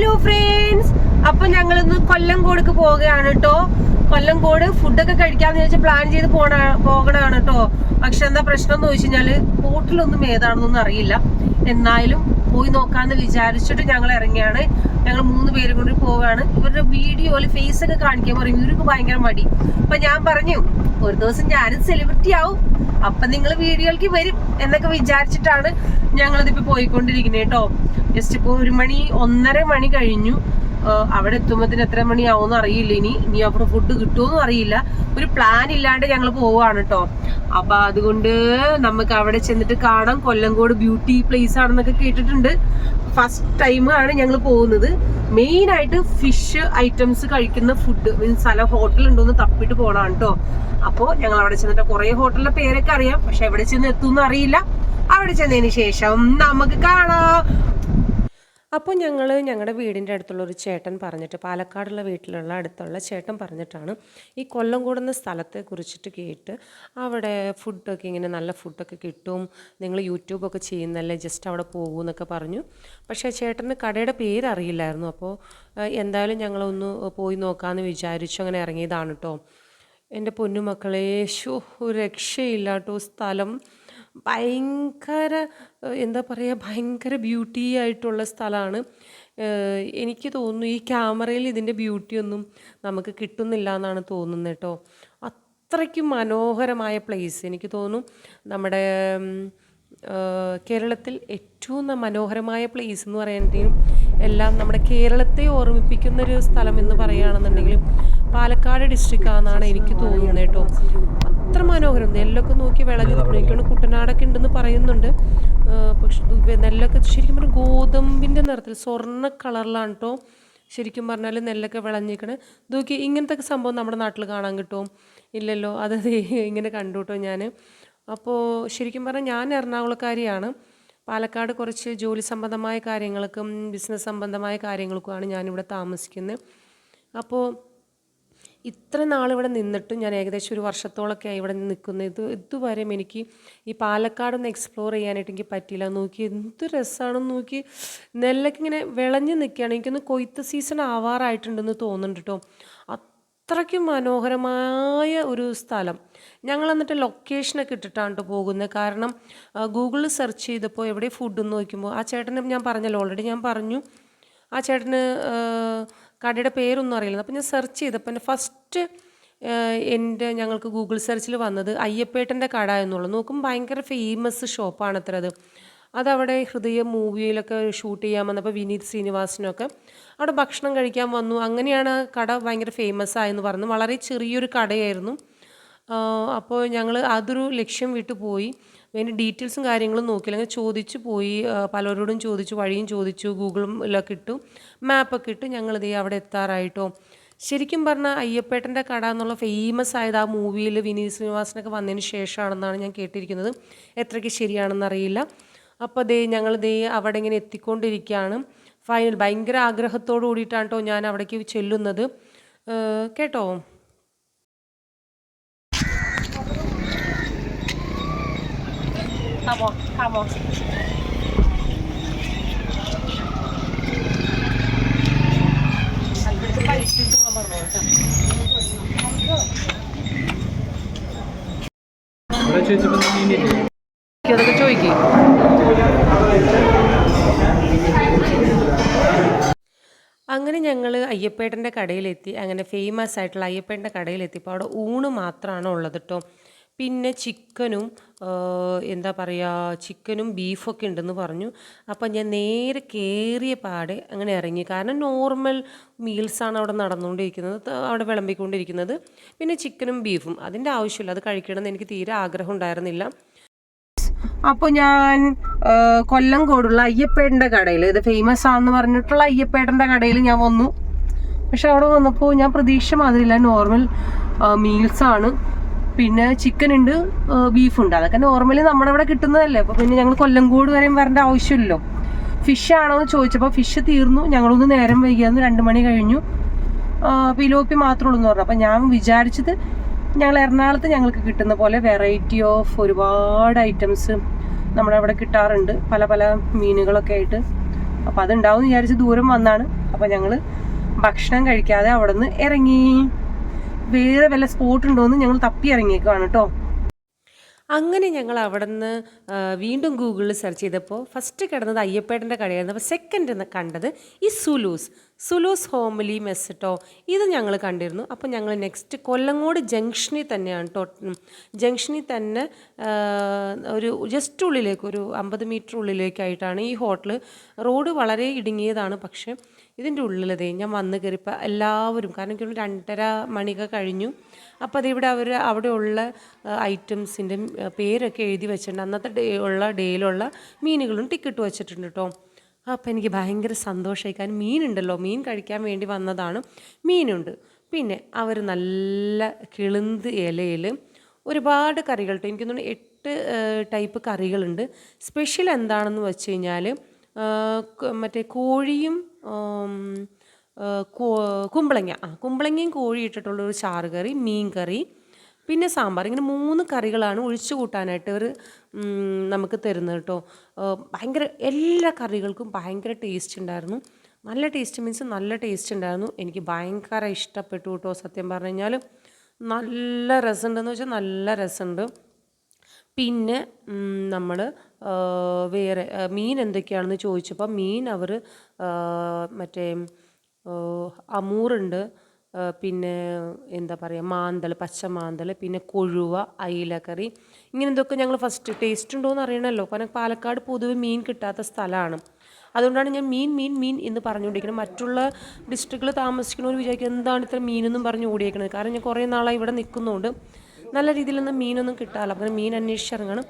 Hello friends അപ്പൊ ഞങ്ങൾ ഇന്ന് കൊല്ലംകോടുക്ക് പോവുകയാണ് കേട്ടോ കൊല്ലംകോട് ഫുഡൊക്കെ കഴിക്കാന്ന് ചോദിച്ച പ്ലാൻ ചെയ്ത് പോണ പോകണതാണ് കേട്ടോ പക്ഷെ എന്താ പ്രശ്നം എന്ന് ചോദിച്ചു ഹോട്ടലൊന്നും ഏതാണെന്നൊന്നും അറിയില്ല. എന്നാലും പോയി നോക്കാന്ന് വിചാരിച്ചിട്ട് ഞങ്ങൾ ഇറങ്ങിയാണ്. ഞങ്ങൾ മൂന്ന് പേരും കൊണ്ട് പോവുകയാണ്. ഇവരുടെ വീഡിയോയിൽ ഫേസ് ഒക്കെ കാണിക്കാൻ പറയും. ഇവർക്ക് ഭയങ്കര മടി. അപ്പൊ ഞാൻ പറഞ്ഞു ഒരു ദിവസം ഞാനും സെലിബ്രിറ്റി ആവും. അപ്പൊ നിങ്ങൾ വീഡിയോയിലേക്ക് വരും എന്നൊക്കെ വിചാരിച്ചിട്ടാണ് ഞങ്ങളിതിപ്പോ പോയിക്കൊണ്ടിരിക്കുന്നത് കേട്ടോ ജസ്റ്റ് ഇപ്പൊ ഒരു മണി ഒന്നര മണി കഴിഞ്ഞു. അവിടെ എത്തുമ്പോഴത്തേന് എത്ര മണിയാവുമെന്ന് അറിയില്ല ഇനി. ഇനി അവിടെ ഫുഡ് കിട്ടുമോന്നും അറിയില്ല. ഒരു പ്ലാൻ ഇല്ലാണ്ട് ഞങ്ങൾ പോവാണ് കേട്ടോ അപ്പൊ അതുകൊണ്ട് നമുക്ക് അവിടെ ചെന്നിട്ട് കാണാം. കൊല്ലങ്കോട് ബ്യൂട്ടി പ്ലേസ് ആണെന്നൊക്കെ കേട്ടിട്ടുണ്ട്. ഫസ്റ്റ് ടൈം ആണ് ഞങ്ങൾ പോകുന്നത്. മെയിൻ ആയിട്ട് ഫിഷ് ഐറ്റംസ് കഴിക്കുന്ന ഫുഡ് മീൻസ് സ്ഥലം ഹോട്ടൽ ഉണ്ടോന്ന് തപ്പിട്ട് പോകണം കേട്ടോ അപ്പോൾ ഞങ്ങൾ അവിടെ ചെന്നിട്ട് കുറെ ഹോട്ടലിന്റെ പേരൊക്കെ അറിയാം. പക്ഷെ എവിടെ ചെന്ന് എത്തുമെന്ന് അറിയില്ല. അവിടെ ചെന്നതിന് ശേഷം നമുക്ക് കാണാം. അപ്പോൾ ഞങ്ങൾ ഞങ്ങളുടെ വീടിന്റെ അടുത്തുള്ള ഒരു ചേട്ടൻ പറഞ്ഞിട്ട് പാലക്കാടുള്ള വീട്ടിലുള്ള അടുത്തുള്ള ചേട്ടൻ പറഞ്ഞിട്ടാണ് ഈ കൊല്ലം കൂടുന്ന സ്ഥലത്തെ കുറിച്ചിട്ട് കേട്ട് അവിടെ ഫുഡൊക്കെ ഇങ്ങനെ നല്ല ഫുഡൊക്കെ കിട്ടും നിങ്ങൾ യൂട്യൂബൊക്കെ ചെയ്യുന്നല്ലേ ജസ്റ്റ് അവിടെ പോകും എന്നൊക്കെ പറഞ്ഞു. പക്ഷേ ചേട്ടന് കടയുടെ പേര് അറിയില്ലായിരുന്നു. അപ്പോൾ എന്തായാലും ഞങ്ങളൊന്ന് പോയി നോക്കാമെന്ന് വിചാരിച്ചു അങ്ങനെ ഇറങ്ങിയതാണ് കേട്ടോ എന്റെ പൊന്നുമക്കളെ ഒരു രക്ഷയില്ല കേട്ടോ സ്ഥലം. ഭയങ്കര എന്താ പറയുക ഭയങ്കര ബ്യൂട്ടി ആയിട്ടുള്ള സ്ഥലമാണ്. എനിക്ക് തോന്നുന്നു ഈ ക്യാമറയിൽ ഇതിന്റെ ബ്യൂട്ടിയൊന്നും നമുക്ക് കിട്ടുന്നില്ല എന്നാണ് തോന്നുന്നത് കേട്ടോ. അത്രയ്ക്കും മനോഹരമായ പ്ലേസ് എനിക്ക് തോന്നുന്നു നമ്മുടെ കേരളത്തിൽ ഏറ്റവും മനോഹരമായ പ്ലേസ് എന്ന് പറയുന്നതിനും എല്ലാം നമ്മുടെ കേരളത്തെ ഓർമ്മിപ്പിക്കുന്ന ഒരു സ്ഥലം എന്ന് പറയുകയാണെന്നുണ്ടെങ്കിൽ പാലക്കാട് ഡിസ്ട്രിക്റ്റ് ആണെന്നാണ് എനിക്ക് തോന്നുന്നത് കേട്ടോ. അത്ര മനോഹരം. നെല്ലൊക്കെ നോക്കി വിളഞ്ഞു എനിക്കാണ് കുട്ടനാടൊക്കെ ഉണ്ടെന്ന് പറയുന്നുണ്ട്. പക്ഷെ നെല്ലൊക്കെ ശരിക്കും പറഞ്ഞാൽ ഗോതമ്പിന്റെ നിറത്തിൽ സ്വർണ കളറിലാണ് കേട്ടോ ശരിക്കും പറഞ്ഞാൽ നെല്ലൊക്കെ വിളഞ്ഞിരിക്കണേ. നോക്കി ഇങ്ങനത്തെ സംഭവം നമ്മുടെ നാട്ടിൽ കാണാൻ കിട്ടും ഇല്ലല്ലോ. അത് ഇങ്ങനെ കണ്ടു കേട്ടോ ഞാൻ അപ്പോൾ ശരിക്കും പറഞ്ഞാൽ ഞാൻ എറണാകുളക്കാരിയാണ്. പാലക്കാട് കുറച്ച് ജോലി സംബന്ധമായ കാര്യങ്ങൾക്കും ബിസിനസ് സംബന്ധമായ കാര്യങ്ങൾക്കുമാണ് ഞാനിവിടെ താമസിക്കുന്നത് അപ്പോൾ ഇത്ര നാളിവിടെ നിന്നിട്ടും ഞാൻ ഏകദേശം ഒരു വർഷത്തോളമൊക്കെ ആയി ഇവിടെ നിൽക്കുന്നത് ഇത് ഇതുവരെയും എനിക്ക് ഈ പാലക്കാട് ഒന്ന് എക്സ്പ്ലോർ ചെയ്യാനായിട്ട് എനിക്ക് പറ്റിയില്ല. നോക്കി എന്ത് രസമാണെന്ന് നോക്കി നെല്ലൊക്കെ ഇങ്ങനെ വിളഞ്ഞ് നിൽക്കുകയാണ്. എനിക്കൊന്ന് കൊയ്ത്ത് സീസൺ ആവാറായിട്ടുണ്ടെന്ന് തോന്നുന്നുണ്ട് കേട്ടോ അത്രയ്ക്കും മനോഹരമായ ഒരു സ്ഥലം. ഞങ്ങൾ എന്നിട്ട് ലൊക്കേഷനൊക്കെ ഇട്ടിട്ടാണ് പോകുന്നത്. കാരണം ഗൂഗിളിൽ സെർച്ച് ചെയ്തപ്പോൾ എവിടെ ഫുഡ് എന്ന് നോക്കുമ്പോൾ ആ ചേട്ടനെ ഞാൻ പറഞ്ഞല്ലോ ഓൾറെഡി ഞാൻ പറഞ്ഞു. ആ ചേട്ടന് കടയുടെ പേരൊന്നും അറിയില്ല. അപ്പോൾ ഞാൻ സെർച്ച് ചെയ്തപ്പോൾ എന്റെ ഫസ്റ്റ് എന്റെ ഞങ്ങൾക്ക് ഗൂഗിൾ സെർച്ചിൽ വന്നത് അയ്യപ്പേട്ടന്റെ കട എന്നുള്ളത് നോക്കും ഭയങ്കര ഫേമസ് ഷോപ്പാണ് അത്ര അത്. അതവിടെ ഹൃദയ മൂവിയിലൊക്കെ ഷൂട്ട് ചെയ്യാൻ വന്നപ്പോൾ വിനീത് ശ്രീനിവാസനൊക്കെ അവിടെ ഭക്ഷണം കഴിക്കാൻ വന്നു. അങ്ങനെയാണ് കട ഭയങ്കര ഫേമസ് ആയെന്ന് പറഞ്ഞു. വളരെ ചെറിയൊരു കടയായിരുന്നു. അപ്പോൾ ഞങ്ങൾ അതൊരു ലക്ഷ്യം വിട്ട് പോയി. അതിന്റെ ഡീറ്റെയിൽസും കാര്യങ്ങളും നോക്കിയില്ല അങ്ങനെ ചോദിച്ചു പോയി പലരോടും ചോദിച്ചു വഴിയും ചോദിച്ചു ഗൂഗിളിലൊക്കെ ഇട്ടു മാപ്പൊക്കെ ഇട്ട് ഞങ്ങൾ ദേ അവിടെ എത്താറായിട്ടോ. ശരിക്കും പറഞ്ഞാൽ അയ്യപ്പേട്ടന്റെ കട എന്നുള്ള ഫേമസ് ആയത് ആ മൂവിയിൽ വിനീത് ശ്രീനിവാസനൊക്കെ വന്നതിന് ശേഷമാണെന്നാണ് ഞാൻ കേട്ടിരിക്കുന്നത്. എത്രയ്ക്ക് ശരിയാണെന്ന് അറിയില്ല അപ്പോൾ ദേ ഞങ്ങൾ ദേ അവിടെ ഇങ്ങനെ എത്തിക്കൊണ്ടിരിക്കുകയാണ്. ഫൈനൽ ഭയങ്കര ആഗ്രഹത്തോടു കൂടിയിട്ടാണ് കേട്ടോ ഞാൻ അവിടേക്ക് ചെല്ലുന്നത്. കേട്ടോ? Come on, come അതൊക്കെ ചോദിക്കും. അങ്ങനെ ഞങ്ങൾ അയ്യപ്പേട്ടന്റെ കടയിലെത്തി. അങ്ങനെ ഫേമസ് ആയിട്ടുള്ള അയ്യപ്പേട്ടന്റെ കടയിലെത്തിയപ്പോൾ അവിടെ ഊണ് മാത്രമാണ് ഉള്ളത് കേട്ടോ പിന്നെ ചിക്കനും എന്താ പറയുക ചിക്കനും ബീഫൊക്കെ ഉണ്ടെന്ന് പറഞ്ഞു. അപ്പം ഞാൻ നേരെ കയറിയ പാടെ അങ്ങനെ ഇറങ്ങി. കാരണം നോർമൽ മീൽസാണ് അവിടെ നടന്നുകൊണ്ടിരിക്കുന്നത് അവിടെ വിളമ്പിക്കൊണ്ടിരിക്കുന്നത്. പിന്നെ ചിക്കനും ബീഫും. അതിന്റെ ആവശ്യമില്ല അത് കഴിക്കണമെന്ന് എനിക്ക് തീരെ ആഗ്രഹം ഉണ്ടായിരുന്നില്ല. അപ്പോൾ ഞാൻ കൊല്ലം കൊല്ലംകോടുള്ള അയ്യപ്പേട്ടന്റെ കടയിൽ ഇത് ഫേമസ് ആണെന്ന് പറഞ്ഞിട്ടുള്ള അയ്യപ്പേട്ടന്റെ കടയിൽ ഞാൻ വന്നു. പക്ഷെ അവിടെ വന്നപ്പോൾ ഞാൻ പ്രതീക്ഷ മാതിരില്ല നോർമൽ മീൽസാണ്. പിന്നെ ചിക്കൻ ഉണ്ട് ബീഫ് ഉണ്ട്. അതൊക്കെ നോർമലി നമ്മുടെ ഇവിടെ കിട്ടുന്നതല്ലേ. അപ്പൊ പിന്നെ ഞങ്ങൾ കൊല്ലംകോട് വരെയും വരേണ്ട ആവശ്യമില്ലല്ലോ. ഫിഷ് ആണോ എന്ന് ചോദിച്ചപ്പോൾ ഫിഷ് തീർന്നു. ഞങ്ങളൊന്ന് നേരം വൈകിയാന്ന് രണ്ട് മണി കഴിഞ്ഞു. പിലോപ്പി മാത്രമേ ഉള്ളൂ എന്ന് പറഞ്ഞു. അപ്പം ഞാൻ വിചാരിച്ചത് ഞങ്ങൾ എറണാകുളത്ത് ഞങ്ങൾക്ക് കിട്ടുന്ന പോലെ വെറൈറ്റി ഓഫ് ഒരുപാട് ഐറ്റംസ് നമ്മുടെ അവിടെ കിട്ടാറുണ്ട്. പല പല മീനുകളൊക്കെ ആയിട്ട്. അപ്പോൾ അതുണ്ടാവും വിചാരിച്ച് ദൂരം വന്നാണ്. അപ്പോൾ ഞങ്ങൾ ഭക്ഷണം കഴിക്കാതെ അവിടെ നിന്ന് ഇറങ്ങി. വേറെ വല്ല സ്പോട്ട് ഉണ്ടോ എന്ന് ഞങ്ങൾ തപ്പി ഇറങ്ങിയേക്കാണ് കേട്ടോ. അങ്ങനെ ഞങ്ങൾ അവിടെ നിന്ന് വീണ്ടും ഗൂഗിളിൽ സെർച്ച് ചെയ്തപ്പോൾ ഫസ്റ്റ് കിടന്നത് അയ്യപ്പേട്ടന്റെ കടയായിരുന്നു. അപ്പോൾ സെക്കൻഡ് കണ്ടത് ഈ സുലൂസ് സുലൂസ് ഹോമിലി മെസ് കേട്ടോ ഇത് ഞങ്ങൾ കണ്ടിരുന്നു. അപ്പോൾ ഞങ്ങൾ നെക്സ്റ്റ് കൊല്ലങ്ങോട് ജംഗ്ഷനിൽ തന്നെയാണ് കേട്ടോ ജംഗ്ഷനിൽ തന്നെ ഒരു ജസ്റ്റ് ഉള്ളിലേക്ക് ഒരു അമ്പത് മീറ്റർ ഉള്ളിലേക്കായിട്ടാണ് ഈ ഹോട്ടൽ റോഡ് വളരെ ഇടുങ്ങിയതാണ്. പക്ഷേ ഇതിന്റെ ഉള്ളിലതേ ഞാൻ വന്ന് കയറിയപ്പോൾ എല്ലാവരും കാരണം എനിക്ക് തോന്നുന്നു രണ്ടര മണിയൊക്കെ കഴിഞ്ഞു. അപ്പോൾ അതിവിടെ അവർ അവിടെയുള്ള ഐറ്റംസിന്റെ പേരൊക്കെ എഴുതി വെച്ചിട്ടുണ്ട്. അന്നത്തെ ഡേ ഉള്ള ഡേയിലുള്ള മീനുകളും ടിക്കറ്റ് വെച്ചിട്ടുണ്ട് കേട്ടോ. അപ്പോൾ എനിക്ക് ഭയങ്കര സന്തോഷമായി. കാരണം മീനുണ്ടല്ലോ മീൻ കഴിക്കാൻ വേണ്ടി വന്നതാണ്. മീനുണ്ട്. പിന്നെ അവർ നല്ല കിളുന്ത് ഇലയിൽ ഒരുപാട് കറികൾ കേട്ടോ എനിക്ക് എട്ട് ടൈപ്പ് കറികളുണ്ട്. സ്പെഷ്യൽ എന്താണെന്ന് വെച്ച് കഴിഞ്ഞാൽ മറ്റേ കോഴിയും കുമ്പളങ്ങ. ആ കുമ്പളങ്ങയും കോഴി ഇട്ടിട്ടുള്ള ഒരു ചാറ് കറി മീൻ കറി പിന്നെ സാമ്പാർ. ഇങ്ങനെ മൂന്ന് കറികളാണ് ഒഴിച്ചു കൂട്ടാനായിട്ട് ഇവർ നമുക്ക് തരുന്നത് കേട്ടോ. ഭയങ്കര എല്ലാ കറികൾക്കും ഭയങ്കര ടേസ്റ്റ് ഉണ്ടായിരുന്നു. നല്ല ടേസ്റ്റ് മീൻസ് നല്ല ടേസ്റ്റ് ഉണ്ടായിരുന്നു. എനിക്ക് ഭയങ്കര ഇഷ്ടപ്പെട്ടു കേട്ടോ സത്യം പറഞ്ഞു കഴിഞ്ഞാൽ നല്ല രസമുണ്ടെന്ന് വെച്ചാൽ നല്ല രസമുണ്ട്. പിന്നെ നമ്മൾ വേറെ മീൻ എന്തൊക്കെയാണെന്ന് ചോദിച്ചപ്പോൾ മീൻ അവർ മറ്റേ അമൂറുണ്ട്. പിന്നെ എന്താ പറയുക മാന്തൽ പച്ച മാന്തൽ പിന്നെ കൊഴുവ അയിലക്കറി ഇങ്ങനെ എന്തൊക്കെ ഞങ്ങൾ ഫസ്റ്റ് ടേസ്റ്റ് ഉണ്ടോ എന്ന് അറിയണമല്ലോ കാരണം പാലക്കാട് പൊതുവെ മീൻ കിട്ടാത്ത സ്ഥലമാണ് അതുകൊണ്ടാണ് ഞാൻ മീൻ മീൻ മീൻ എന്ന് പറഞ്ഞുകൊണ്ടിരിക്കുന്നത് മറ്റുള്ള ഡിസ്ട്രിക്റ്റിൽ താമസിക്കുന്നവർ വിചാരിക്കും എന്താണ് ഇത്ര മീനെന്നും പറഞ്ഞ് ഓടിയേക്കുന്നത് കാരണം ഞാൻ കുറേ നാളായി ഇവിടെ നിൽക്കുന്നതുകൊണ്ട് നല്ല രീതിയിലൊന്നും മീനൊന്നും കിട്ടാറില്ല. അങ്ങനെ മീൻ അന്വേഷിച്ചിറങ്ങണം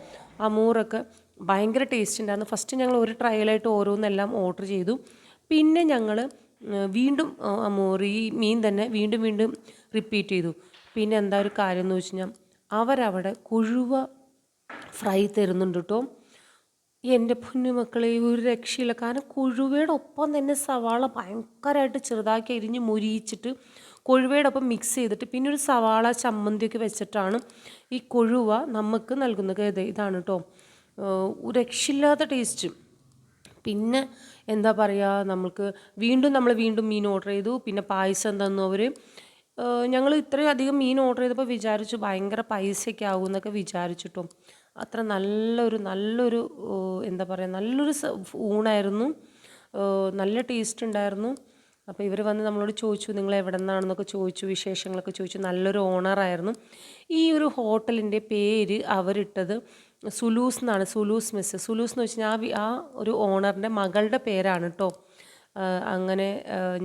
അമൂറൊക്കെ ഭയങ്കര ടേസ്റ്റ് ഉണ്ടായിരുന്നു ഫസ്റ്റ് ഞങ്ങൾ ഒരു ട്രയലായിട്ട് ഓരോന്നെല്ലാം ഓർഡർ ചെയ്തു. പിന്നെ ഞങ്ങൾ വീണ്ടും അമൂർ ഈ മീൻ തന്നെ വീണ്ടും വീണ്ടും റിപ്പീറ്റ് ചെയ്തു. പിന്നെ എന്താ ഒരു കാര്യം എന്ന് വെച്ച് കഴിഞ്ഞാൽ അവരവിടെ കുഴുവ ഫ്രൈ തരുന്നുണ്ട് കേട്ടോ എന്റെ പൊന്നു മക്കളെ ഒരു രക്ഷയില്ല. കാരണം കുഴുവയുടെ ഒപ്പം തന്നെ സവാള ഭയങ്കരമായിട്ട് ചെറുതാക്കി അരിഞ്ഞ് മുരിയിച്ചിട്ട് കൊഴുവയുടെ ഒപ്പം മിക്സ് ചെയ്തിട്ട് പിന്നെ ഒരു സവാള ചമ്മന്തിയൊക്കെ വെച്ചിട്ടാണ് ഈ കൊഴുവ നമുക്ക് നൽകുന്നത്. ഇത് ഇതാണ് കേട്ടോ ഒരു രക്ഷയില്ലാത്ത ടേസ്റ്റ് പിന്നെ എന്താ പറയുക നമുക്ക് വീണ്ടും നമ്മൾ വീണ്ടും മീൻ ഓർഡർ ചെയ്തു. പിന്നെ പായസം തന്നു അവർ ഞങ്ങൾ ഇത്രയും അധികം മീൻ ഓർഡർ ചെയ്തപ്പോൾ വിചാരിച്ചു ഭയങ്കര പൈസയൊക്കെ ആവും എന്നൊക്കെ വിചാരിച്ചിട്ടും അത്ര നല്ലൊരു നല്ലൊരു എന്താ പറയുക നല്ലൊരു ഊണായിരുന്നു. നല്ല ടേസ്റ്റ് ഉണ്ടായിരുന്നു. അപ്പോൾ ഇവർ വന്ന് നമ്മളോട് ചോദിച്ചു നിങ്ങൾ എവിടെ നിന്നാണെന്നൊക്കെ ചോദിച്ചു വിശേഷങ്ങളൊക്കെ ചോദിച്ചു. നല്ലൊരു ഓണറായിരുന്നു ഈ ഒരു ഹോട്ടലിന്റെ പേര് അവരിട്ടത് സുലൂസ് എന്നാണ് സുലൂസ് മിസ് സുലൂസ് എന്ന് വെച്ചാൽ ആ ഒരു ഓണറിന്റെ മകളുടെ പേരാണ് കേട്ടോ അങ്ങനെ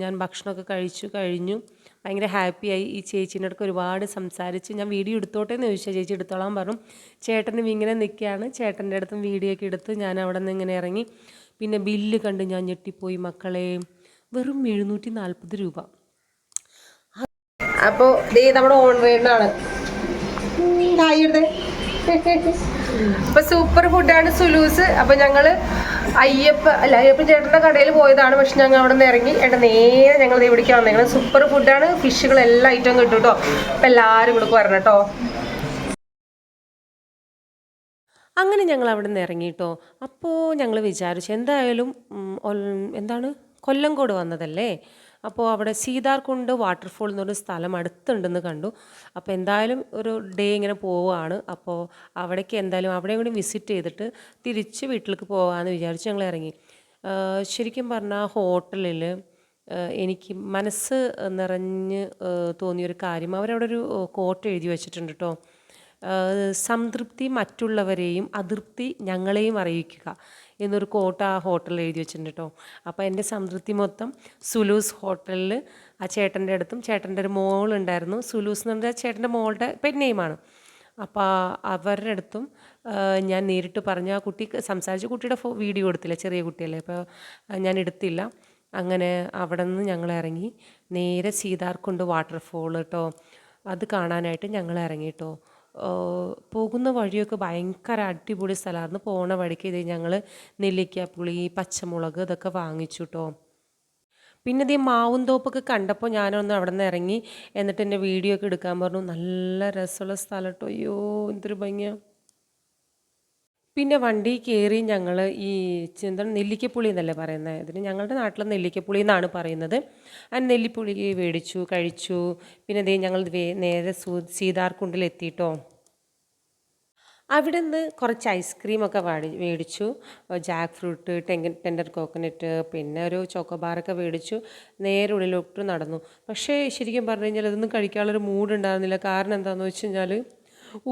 ഞാൻ ഭക്ഷണമൊക്കെ കഴിച്ചു കഴിഞ്ഞു. ഭയങ്കര ഹാപ്പിയായി. ഈ ചേച്ചീന്റെ അടുക്ക് ഒരുപാട് സംസാരിച്ച് ഞാൻ വീഡിയോ എടുത്തോട്ടെ എന്ന് ചോദിച്ചാൽ ചേച്ചി എടുത്തോളാൻ പറഞ്ഞു. ചേട്ടനും ഇങ്ങനെ നിൽക്കുകയാണ്. ചേട്ടന്റെ അടുത്തും വീഡിയോ ഒക്കെ എടുത്ത് ഞാൻ അവിടെ നിന്ന് ഇങ്ങനെ ഇറങ്ങി. പിന്നെ ബില്ല് കണ്ട് ഞാൻ ഞെട്ടിപ്പോയി മക്കളെ. വെറും എഴുന്നൂറ്റി നാൽപ്പത് രൂപ. അപ്പോ ദേ നമ്മുടെ ഓൺവേഡിനാണ് അപ്പൊ സൂപ്പർ ഫുഡാണ് സുലൂസ്. അപ്പൊ ഞങ്ങൾ അയ്യപ്പ അല്ല അയ്യപ്പ ചേട്ടന്റെ കടയിൽ പോയതാണ്. പക്ഷെ ഞങ്ങൾ അവിടെ നിന്ന് ഇറങ്ങി. ഏട്ടാ നേരെ ഞങ്ങൾ ഇവിടേക്ക് വന്നേക്കുന്നത് സൂപ്പർ ഫുഡാണ് ഫിഷുകൾ എല്ലാ ഐറ്റവും കിട്ടും കേട്ടോ അപ്പൊ എല്ലാരും കൂടെ വരണം കേട്ടോ അങ്ങനെ ഞങ്ങൾ അവിടെ നിന്ന് ഇറങ്ങിയിട്ടോ അപ്പോൾ ഞങ്ങൾ വിചാരിച്ചു എന്തായാലും എന്താണ്? കൊല്ലംകോട് വന്നതല്ലേ? അപ്പോൾ അവിടെ സീതാർകുണ്ട് വാട്ടർഫോൾ എന്നൊരു സ്ഥലം അടുത്തുണ്ടെന്ന് കണ്ടു. അപ്പോൾ എന്തായാലും ഒരു ഡേ ഇങ്ങനെ പോവുകയാണ് അപ്പോൾ അവിടേക്ക് എന്തായാലും അവിടെയും കൂടി വിസിറ്റ് ചെയ്തിട്ട് തിരിച്ച് വീട്ടിലേക്ക് പോകാമെന്ന് വിചാരിച്ച് ഞങ്ങൾ ഇറങ്ങി. ശരിക്കും പറഞ്ഞാൽ ഹോട്ടലിൽ എനിക്ക് മനസ്സ് നിറഞ്ഞ് തോന്നിയൊരു കാര്യം. അവരവിടെ ഒരു കോട്ട് എഴുതി വെച്ചിട്ടുണ്ട് കേട്ടോ സംതൃപ്തി മറ്റുള്ളവരെയും അതൃപ്തി ഞങ്ങളെയും അറിയിക്കുക. എന്നൊരു കോട്ട ആ ഹോട്ടലിൽ എഴുതി വെച്ചിട്ടുണ്ട് കേട്ടോ അപ്പോൾ എന്റെ സംതൃപ്തി മൊത്തം സുലൂസ് ഹോട്ടലിൽ ആ ചേട്ടന്റെ അടുത്തും ചേട്ടന്റെ ഒരു മോളുണ്ടായിരുന്നു സുലൂസ് എന്ന് പറഞ്ഞാൽ ചേട്ടന്റെ മോളുടെ നെയിമാണ് അപ്പോൾ അവരുടെ അടുത്തും ഞാൻ നേരിട്ട് പറഞ്ഞു. ആ കുട്ടി സംസാരിച്ച. കുട്ടിയുടെ വീഡിയോ എടുത്തില്ല ചെറിയ കുട്ടിയല്ലേ. അപ്പോൾ ഞാൻ എടുത്തില്ല. അങ്ങനെ അവിടെ നിന്ന് ഞങ്ങൾ ഇറങ്ങി. നേരെ സീതാർക്കുണ്ട് വാട്ടർഫോൾ കേട്ടോ അത് കാണാനായിട്ട് ഞങ്ങൾ ഇറങ്ങി കേട്ടോ പോകുന്ന വഴിയൊക്കെ ഭയങ്കര അടിപൊളി സ്ഥലമായിരുന്നു പോണ വഴിക്ക് ഇത് ഞങ്ങൾ പുളി പച്ചമുളക് ഇതൊക്കെ വാങ്ങിച്ചു കേട്ടോ പിന്നെ ഇതേ മാവും തോപ്പൊക്കെ കണ്ടപ്പോൾ ഞാനൊന്ന് അവിടെ നിന്ന് ഇറങ്ങി എന്നിട്ട് എന്റെ വീഡിയോ ഒക്കെ എടുക്കാൻ പറഞ്ഞു. നല്ല രസമുള്ള സ്ഥലം കേട്ടോ അയ്യോ എന്തൊരു ഭംഗിയാണ് പിന്നെ വണ്ടി കയറി ഞങ്ങൾ ഈ എന്താണ് നെല്ലിക്കപ്പുളി എന്നല്ലേ പറയുന്നത് ഇതിന് ഞങ്ങളുടെ നാട്ടിൽ നെല്ലിക്കപ്പുളി എന്നാണ് പറയുന്നത്. ആ നെല്ലിപ്പുളി മേടിച്ചു കഴിച്ചു. പിന്നെ ദേ ഞങ്ങൾ നേരെ സൂ സീതാർകുണ്ടിൽ എത്തിയിട്ടോ. അവിടെ നിന്ന് കുറച്ച് ഐസ്ക്രീമൊക്കെ വാടി മേടിച്ചു. ജാക്ക് ഫ്രൂട്ട് ടെങ്കൻ ടെൻഡർ കോക്കനട്ട് പിന്നെ ഒരു ചോക്കോബാറൊക്കെ മേടിച്ചു. നേരെ ഉള്ളിലോട്ട് നടന്നു. പക്ഷേ ശരിക്കും പറഞ്ഞു കഴിഞ്ഞാൽ അതൊന്നും കഴിക്കാനുള്ളൊരു മൂഡ് ഉണ്ടായിരുന്നില്ല. കാരണം എന്താണെന്ന് വെച്ച് കഴിഞ്ഞാൽ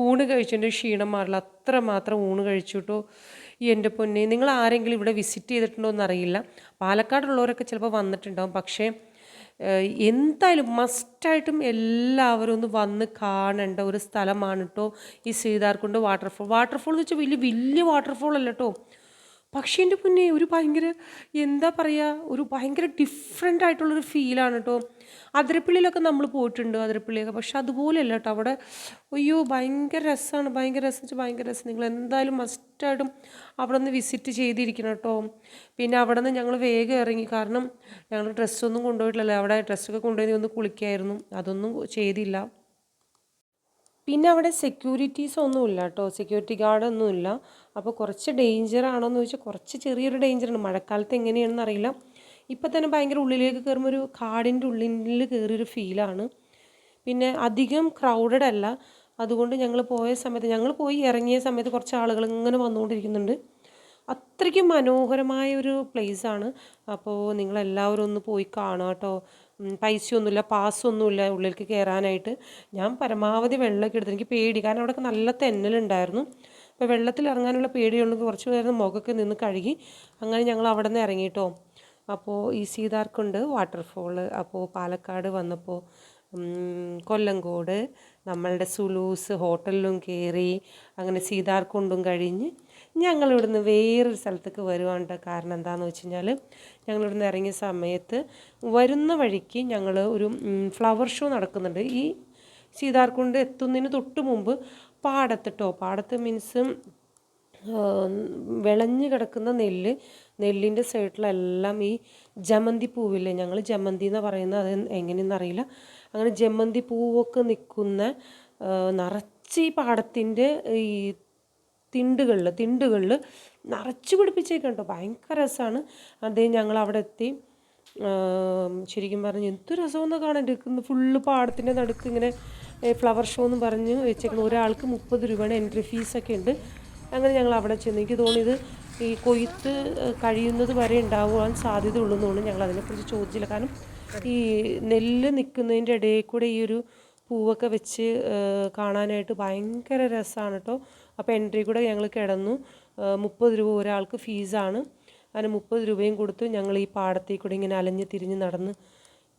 ഊണ് കഴിച്ചതിന്റെ ക്ഷീണം മാറില്ല. അത്ര മാത്രം ഊണ് കഴിച്ചിട്ടോ ഈ എന്റെ പൊന്നെ. നിങ്ങൾ ആരെങ്കിലും ഇവിടെ വിസിറ്റ് ചെയ്തിട്ടുണ്ടോ എന്നറിയില്ല. പാലക്കാടുള്ളവരൊക്കെ ചിലപ്പോൾ വന്നിട്ടുണ്ടാവും. പക്ഷേ എന്തായാലും മസ്റ്റായിട്ടും എല്ലാവരും ഒന്ന് വന്ന് കാണേണ്ട ഒരു സ്ഥലമാണ് കേട്ടോ ഈ സീതാർകുണ്ട് വാട്ടർഫോൾ വാട്ടർഫോൾ എന്ന് വെച്ചാൽ വലിയ വലിയ വാട്ടർഫോൾ അല്ല കേട്ടോ പക്ഷേ എന്റെ മുന്നേ ഒരു ഭയങ്കര എന്താ പറയുക ഒരു ഭയങ്കര ഡിഫറെന്റ് ആയിട്ടുള്ളൊരു ഫീലാണ് കേട്ടോ അതിരപ്പള്ളിയിലൊക്കെ നമ്മൾ പോയിട്ടുണ്ട് അതിരപ്പള്ളിയൊക്കെ. പക്ഷെ അതുപോലെയല്ല കേട്ടോ അവിടെ അയ്യോ ഭയങ്കര രസമാണ് ഭയങ്കര രസം വെച്ചാൽ ഭയങ്കര രസം. നിങ്ങൾ എന്തായാലും മസ്റ്റായിട്ടും അവിടെ നിന്ന് വിസിറ്റ് ചെയ്തിരിക്കണം കേട്ടോ പിന്നെ അവിടെ നിന്ന് ഞങ്ങൾ വേഗം ഇറങ്ങി. കാരണം ഞങ്ങൾ ഡ്രസ്സൊന്നും കൊണ്ടുപോയിട്ടില്ലല്ലോ. അവിടെ ഡ്രസ്സൊക്കെ കൊണ്ടുപോയി ഒന്ന് കുളിക്കായിരുന്നു. അതൊന്നും ചെയ്തില്ല. പിന്നെ അവിടെ സെക്യൂരിറ്റീസ് ഒന്നുമില്ല കേട്ടോ. സെക്യൂരിറ്റി ഗാർഡ് ഒന്നും ഇല്ല അപ്പോൾ കുറച്ച് ഡേഞ്ചർ ആണോ എന്ന് ചോദിച്ചാൽ കുറച്ച് ചെറിയൊരു ഡേഞ്ചറാണ് മഴക്കാലത്ത് എങ്ങനെയാണെന്ന് അറിയില്ല. ഇപ്പം തന്നെ ഭയങ്കര ഉള്ളിലേക്ക് കയറുമ്പോൾ ഒരു കാടിന്റെ ഉള്ളിൽ കയറിയൊരു ഫീലാണ് പിന്നെ അധികം ക്രൗഡഡ് അല്ല. അതുകൊണ്ട് ഞങ്ങൾ പോയ സമയത്ത് ഞങ്ങൾ പോയി ഇറങ്ങിയ സമയത്ത് കുറച്ച് ആളുകൾ ഇങ്ങനെ വന്നുകൊണ്ടിരിക്കുന്നുണ്ട്. അത്രയ്ക്കും മനോഹരമായ ഒരു പ്ലേസാണ് അപ്പോൾ നിങ്ങളെല്ലാവരും ഒന്ന് പോയി കാണാം കേട്ടോ. പൈസയൊന്നുമില്ല പാസ്സൊന്നുമില്ല ഉള്ളിലേക്ക് കയറാനായിട്ട് ഞാൻ പരമാവധി വെള്ളമൊക്കെ എടുത്ത് എനിക്ക് പേടി. കാരണം അവിടെയൊക്കെ നല്ല തെന്നലുണ്ടായിരുന്നു. അപ്പോൾ വെള്ളത്തിൽ ഇറങ്ങാനുള്ള പേടിയുണ്ടെങ്കിൽ കുറച്ച് നേരം മുഖമൊക്കെ നിന്ന് കഴുകി അങ്ങനെ ഞങ്ങൾ അവിടെ നിന്ന് ഇറങ്ങിയിട്ടോ. അപ്പോൾ ഈ സീതാർക്കുണ്ട് വാട്ടർഫോൾ അപ്പോൾ പാലക്കാട് വന്നപ്പോൾ കൊല്ലങ്കോട് നമ്മളുടെ സുലൂസ് ഹോട്ടലിലും കയറി അങ്ങനെ സീതാർക്കുണ്ടും കഴിഞ്ഞ് ഞങ്ങൾ ഇവിടുന്ന് വേറൊരു സ്ഥലത്തേക്ക് വരുവാണ്. കാരണം എന്താണെന്ന് വെച്ച് കഴിഞ്ഞാൽ ഞങ്ങൾ ഇവിടുന്ന് ഇറങ്ങിയ സമയത്ത് വരുന്ന വഴിക്ക് ഞങ്ങൾ ഒരു ഫ്ലവർ ഷോ നടക്കുന്നുണ്ട് ഈ സീതാർകുണ്ട് എത്തുന്നതിന് തൊട്ട് മുമ്പ് പാടത്തിട്ടോ പാടത്ത് മീൻസ് വിളഞ്ഞു കിടക്കുന്ന നെല്ല് നെല്ലിന്റെ സൈഡിലെല്ലാം ഈ ജമന്തി പൂവില്ലേ ഞങ്ങൾ ജമന്തി എന്ന് പറയുന്നത് അത് എങ്ങനെയെന്നറിയില്ല അങ്ങനെ ജമന്തി പൂവൊക്കെ നിൽക്കുന്ന നിറച്ച് ഈ പാടത്തിന്റെ ഈ തിണ്ടുകളിൽ തിണ്ടുകളിൽ നിറച്ച് പിടിപ്പിച്ചേക്കാം കേട്ടോ ഭയങ്കര രസമാണ് അദ്ദേഹം ഞങ്ങൾ അവിടെ എത്തി ശരിക്കും പറഞ്ഞ് എന്ത് രസമെന്ന് കാണാൻ. എടുക്കുന്നു ഫുള്ള് പാടത്തിന്റെ നടുക്ക് ഇങ്ങനെ ഫ്ലവർ ഷോ എന്ന് പറഞ്ഞ് വെച്ചേക്കണം ഒരാൾക്ക് മുപ്പത് രൂപയാണ് എൻട്രി ഫീസൊക്കെ ഉണ്ട്. അങ്ങനെ ഞങ്ങൾ അവിടെ ചെന്ന് എനിക്ക് തോന്നിയത് ഈ കൊയ്ത്ത് കഴിയുന്നത് വരെ ഉണ്ടാവാൻ സാധ്യത ഉള്ളൂന്നുകൊണ്ട് ഞങ്ങൾ അതിനെക്കുറിച്ച് ചോദിച്ചില്ല. കാരണം ഈ നെല്ല് നിൽക്കുന്നതിന്റെ ഇടയിൽ കൂടെ ഈ ഒരു പൂവൊക്കെ വെച്ച് കാണാനായിട്ട് ഭയങ്കര രസമാണ് കേട്ടോ. അപ്പോൾ എൻട്രി കൂടെ ഞങ്ങൾ കിടന്നു. മുപ്പത് രൂപ ഒരാൾക്ക് ഫീസാണ് അങ്ങനെ മുപ്പത് രൂപയും കൊടുത്ത് ഞങ്ങൾ ഈ പാടത്തേക്ക് കൂടെ ഇങ്ങനെ അലഞ്ഞ് തിരിഞ്ഞ് നടന്ന്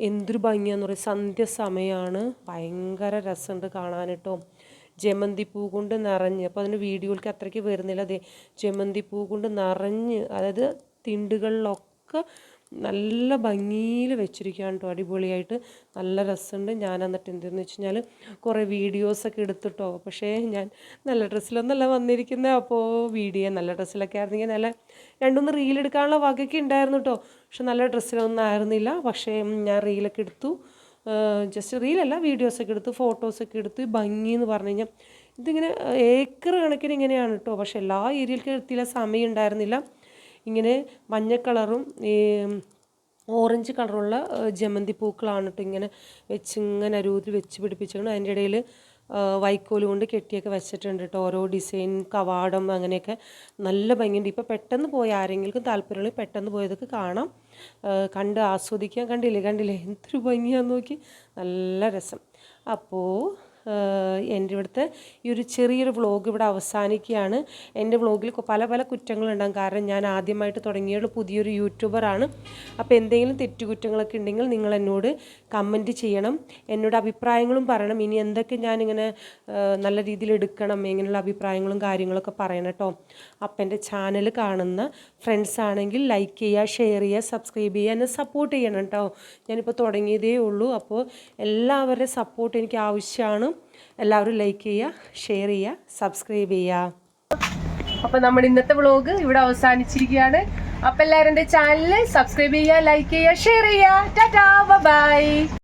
എന്തൊരു ഭംഗിയാന്ന് പറയും. സന്ധ്യ സമയമാണ് ഭയങ്കര രസമുണ്ട് കാണാനിട്ടോ. ജമന്തി പൂ കൊണ്ട് നിറഞ്ഞ് അപ്പോൾ അതിന് വീഡിയോയിലേക്ക് അത്രയ്ക്ക് വരുന്നില്ല. അതെ ജമന്തി പൂ കൊണ്ട് നിറഞ്ഞ് അതായത് തിണ്ടുകളിലൊക്കെ നല്ല ഭംഗിയിൽ വെച്ചിരിക്കുകയാണ് കേട്ടോ അടിപൊളിയായിട്ട്. നല്ല രസമുണ്ട്. ഞാൻ എന്നിട്ട് എന്തെന്ന് വെച്ച് കഴിഞ്ഞാൽ കുറേ വീഡിയോസൊക്കെ എടുത്തിട്ടോ. പക്ഷേ ഞാൻ നല്ല ഡ്രസ്സിലൊന്നല്ല വന്നിരിക്കുന്നത് അപ്പോൾ വീഡിയോ നല്ല ഡ്രസ്സിലൊക്കെ ആയിരുന്നെങ്കിൽ നല്ല രണ്ടൊന്ന് റീൽ എടുക്കാനുള്ള വകയൊക്കെ ഉണ്ടായിരുന്നു കേട്ടോ. പക്ഷെ നല്ല ഡ്രസ്സിലൊന്നും ആയിരുന്നില്ല. പക്ഷേ ഞാൻ റീലൊക്കെ എടുത്തു. ജസ്റ്റ് റീലല്ല വീഡിയോസൊക്കെ എടുത്ത് ഫോട്ടോസൊക്കെ എടുത്തു ഭംഗി എന്ന് പറഞ്ഞു കഴിഞ്ഞാൽ ഇതിങ്ങനെ ഏക്കർ കണക്കിന് ഇങ്ങനെയാണ് കേട്ടോ. പക്ഷേ എല്ലാ ഏരിയയിലേക്കും എത്തിയില്ല സമയം ഉണ്ടായിരുന്നില്ല. ഇങ്ങനെ മഞ്ഞ കളറും ഈ ഓറഞ്ച് കളറുള്ള ജമന്തി പൂക്കളാണ് കേട്ടോ ഇങ്ങനെ വെച്ച് ഇങ്ങനെ അരൂതിൽ വെച്ച് പിടിപ്പിച്ചിട്ടുണ്ട് അതിന്റെ ഇടയിൽ വൈക്കോൽ കൊണ്ട് കെട്ടിയൊക്കെ വെച്ചിട്ടുണ്ട് കേട്ടോ ഓരോ ഡിസൈൻ കവാടം അങ്ങനെയൊക്കെ നല്ല ഭംഗിയുണ്ട്. ഇപ്പോൾ പെട്ടെന്ന് പോയി ആരെങ്കിലും താല്പര്യമുള്ള പെട്ടെന്ന് പോയതൊക്കെ കാണാം. കണ്ട് ആസ്വദിക്കാൻ കണ്ടില്ലേ? കണ്ടില്ലേ? എന്തൊരു ഭംഗിയാന്ന് നോക്കി. നല്ല രസം. അപ്പോൾ എന്റെ ഇവിടുത്തെ ഈ ഒരു ചെറിയൊരു വ്ളോഗ് ഇവിടെ അവസാനിക്കുകയാണ്. എന്റെ വ്ളോഗിൽ പല പല കുറ്റങ്ങളുണ്ടാകും. കാരണം ഞാൻ ആദ്യമായിട്ട് തുടങ്ങിയുള്ള പുതിയൊരു യൂട്യൂബറാണ് അപ്പോൾ എന്തെങ്കിലും തെറ്റുകുറ്റങ്ങളൊക്കെ ഉണ്ടെങ്കിൽ നിങ്ങൾ എന്നോട് കമന്റ് ചെയ്യണം. എന്നോട് അഭിപ്രായങ്ങളും പറയണം. ഇനി എന്തൊക്കെ ഞാനിങ്ങനെ നല്ല രീതിയിൽ എടുക്കണം ഇങ്ങനെയുള്ള അഭിപ്രായങ്ങളും കാര്യങ്ങളൊക്കെ പറയണം കേട്ടോ. അപ്പം എന്റെ ചാനൽ കാണുന്ന ഫ്രണ്ട്സ് ആണെങ്കിൽ ലൈക്ക് ചെയ്യുക ഷെയർ ചെയ്യുക സബ്സ്ക്രൈബ് ചെയ്യുക എന്നെ സപ്പോർട്ട് ചെയ്യണം കേട്ടോ. ഞാനിപ്പോൾ തുടങ്ങിയതേ ഉള്ളൂ. അപ്പോൾ എല്ലാവരുടെ സപ്പോർട്ട് എനിക്ക് ആവശ്യമാണ്. എല്ലാവരും ലൈക്ക് ചെയ്യുക ഷെയർ ചെയ്യുക സബ്സ്ക്രൈബ് ചെയ്യുക. അപ്പോൾ നമ്മൾ ഇന്നത്തെ വ്ളോഗ് ഇവിടെ അവസാനിച്ചിരിക്കുകയാണ്. അപ്പോൾ എല്ലാവരും എന്റെ ചാനൽ സബ്സ്ക്രൈബ് ചെയ്യുക ലൈക്ക് ചെയ്യുക ഷെയർ ചെയ്യുക. Tata bye